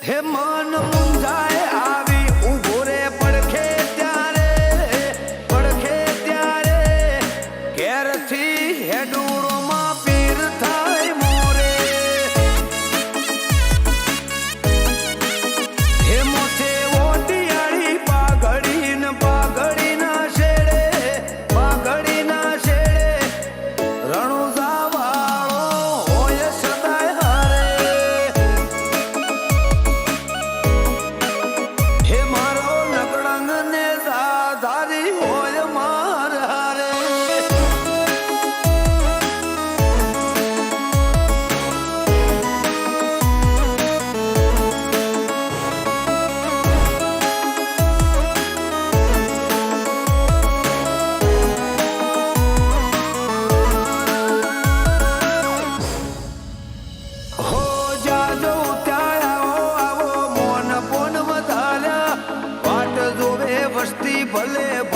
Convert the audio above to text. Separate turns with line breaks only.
હે મન મુંજાય i volleyball.